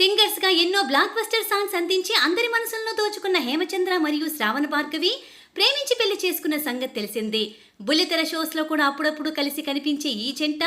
సింగర్స్గా ఎన్నో block buster songs అందించి అందరి మనసులను దోచుకున్న హేమచంద్ర మరియు శ్రావణ భార్గవి ప్రేమించి పెళ్ళి చేసుకున్న సంగతి తెలిసిందే. బుల్లితెర షోస్లో కూడా అప్పుడప్పుడు కలిసి కనిపించే ఈ జంట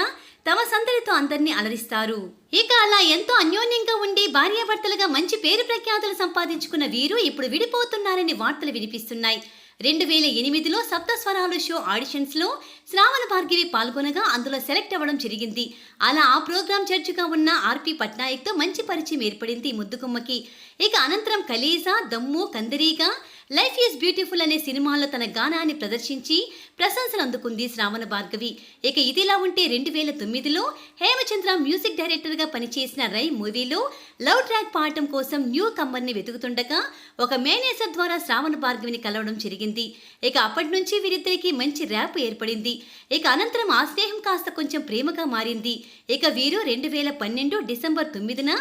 తమ సందడితో అందరినీ అలరిస్తారు. ఇక అలా ఎంతో అన్యోన్యంగా ఉండి భార్యాభర్తలుగా మంచి పేరు ప్రఖ్యాతులు సంపాదించుకున్న వీరు ఇప్పుడు విడిపోతున్నారని వార్తలు వినిపిస్తున్నాయి. రెండు వేల ఎనిమిదిలో సప్తస్వరాలు షో ఆడిషన్స్లో శ్రావణ భార్గవి పాల్గొనగా అందులో సెలెక్ట్ అవ్వడం జరిగింది. అలా ఆ ప్రోగ్రాం జడ్జిగా ఉన్న ఆర్పి పట్నాయక్తో మంచి పరిచయం ఏర్పడింది ముద్దుకుమ్మకి ముద్దుగుమ్మకి. ఇక అనంతరం కలీజా దమ్ము కందిరీగా లైఫ్ ఈజ్ బ్యూటిఫుల్ అనే సినిమాలో తన గానాన్ని ప్రదర్శించి ప్రశంసలు అందుకుంది శ్రావణ భార్గవి. ఇక ఇదిలా ఉంటే రెండు వేల తొమ్మిదిలో హేమచంద్ర మ్యూజిక్ డైరెక్టర్గా పనిచేసిన రై మూవీలో లవ్ ట్రాక్ పాడటం కోసం న్యూ కమ్మర్ని వెతుకుతుండగా ఒక మేనేజర్ ద్వారా శ్రావణ భార్గవిని కలవడం జరిగింది. ఇక అప్పటి నుంచి వీరిద్దరికి మంచి ర్యాప్ ఏర్పడింది. ఇక అనంతరం ఆ స్నేహం కాస్త కొంచెం ప్రేమగా మారింది. ఇక వీరు రెండు వేల పన్నెండు డిసెంబర్ తొమ్మిదిన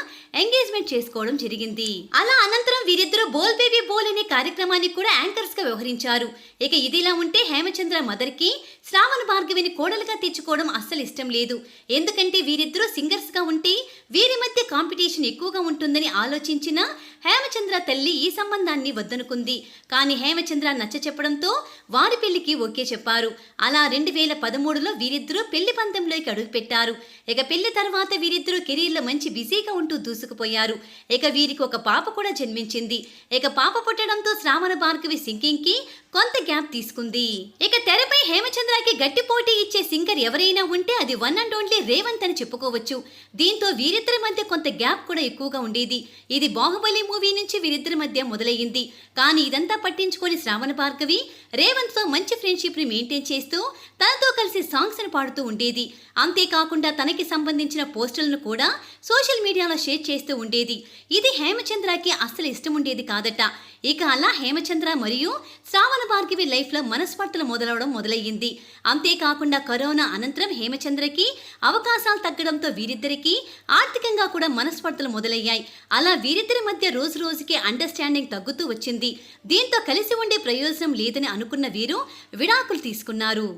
ఎంగేజ్మెంట్ చేసుకోవడం జరిగింది. అలా అనంతరం వీరిద్దరూ బోల్ బేబీ బోల్ అనే కార్యక్రమానికి కూడా యాంకర్స్గా వ్యవహరించారు. ఇక ఇదిలా ఉంటే హేమచంద్ర మదర్కి శ్రావణ భార్గవిని కోడలుగా తెచ్చుకోవడం అస్సలు ఇష్టం లేదు. ఎందుకంటే వీరిద్దరూ సింగర్స్గా ఉంటే వీరి మధ్య కాంపిటీషన్ ఎక్కువగా ఉంటుందని ఆలోచించిన హేమచంద్ర తల్లి ఈ సంబంధాన్ని వద్దనుకుంది. కానీ హేమచంద్ర నచ్చ చెప్పడంతో వారి పెళ్ళికి ఓకే చెప్పారు. అలా రెండు వేల పదమూడులో వీరిద్దరూ పెళ్ళి పందెంలోకి అడుగుపెట్టారు ఇక పెళ్ళి తర్వాత వీరిద్దరూ కెరీర్లో మంచి బిజీగా ఉంటూ దూసుకుపోయారు. ఇక వీరికి ఒక పాప కూడా జన్మించింది. ఇక పాప పుట్టడంతో శ్రావణ భార్గవి సింగింగ్కి కొంత గ్యాప్ తీసుకుంది. ఇక తెరపై హేమచంద్రకి గట్టి పోటీ ఇచ్చే సింగర్ ఎవరైనా ఉంటే అది వన్ అండ్ ఓన్లీ రేవంత్ అని చెప్పుకోవచ్చు. దీంతో వీరిద్దరి మధ్య కొంత గ్యాప్ కూడా ఎక్కువగా ఉండేది. ఇది బాహుబలి మూవీ నుంచి వీరిద్దరి మధ్య మొదలయ్యింది. కానీ ఇదంతా పట్టించుకొని శ్రావణ భార్గవి రేవంత్తో మంచి ఫ్రెండ్షిప్ని మెయింటైన్ చేస్తూ తనతో కలిసి సాంగ్స్ని పాడుతూ ఉండేది. అంతేకాకుండా తనకి సంబంధించిన పోస్టులను కూడా సోషల్ మీడియాలో షేర్ చేస్తూ ఉండేది. ఇది హేమచంద్రకి అస్సలు ఇష్టం ఉండేది కాదట. ఇక అలా హేమచంద్ర మరియు శ్రావణ భార్గవి లైఫ్లో మనస్పర్ధలు మొదలవడం మొదలయ్యింది. అంతేకాకుండా కరోనా అనంతరం హేమచంద్రకి అవకాశాలు తగ్గడంతో వీరిద్దరికీ ఆర్థికంగా కూడా మనస్పర్ధలు మొదలయ్యాయి. అలా వీరిద్దరి మధ్య రోజు రోజుకి అండర్స్టాండింగ్ తగ్గుతూ వచ్చింది. దీంతో కలిసి ఉండే ప్రయోజనం లేదని అనుకున్న వీరు విడాకులు తీసుకున్నారు.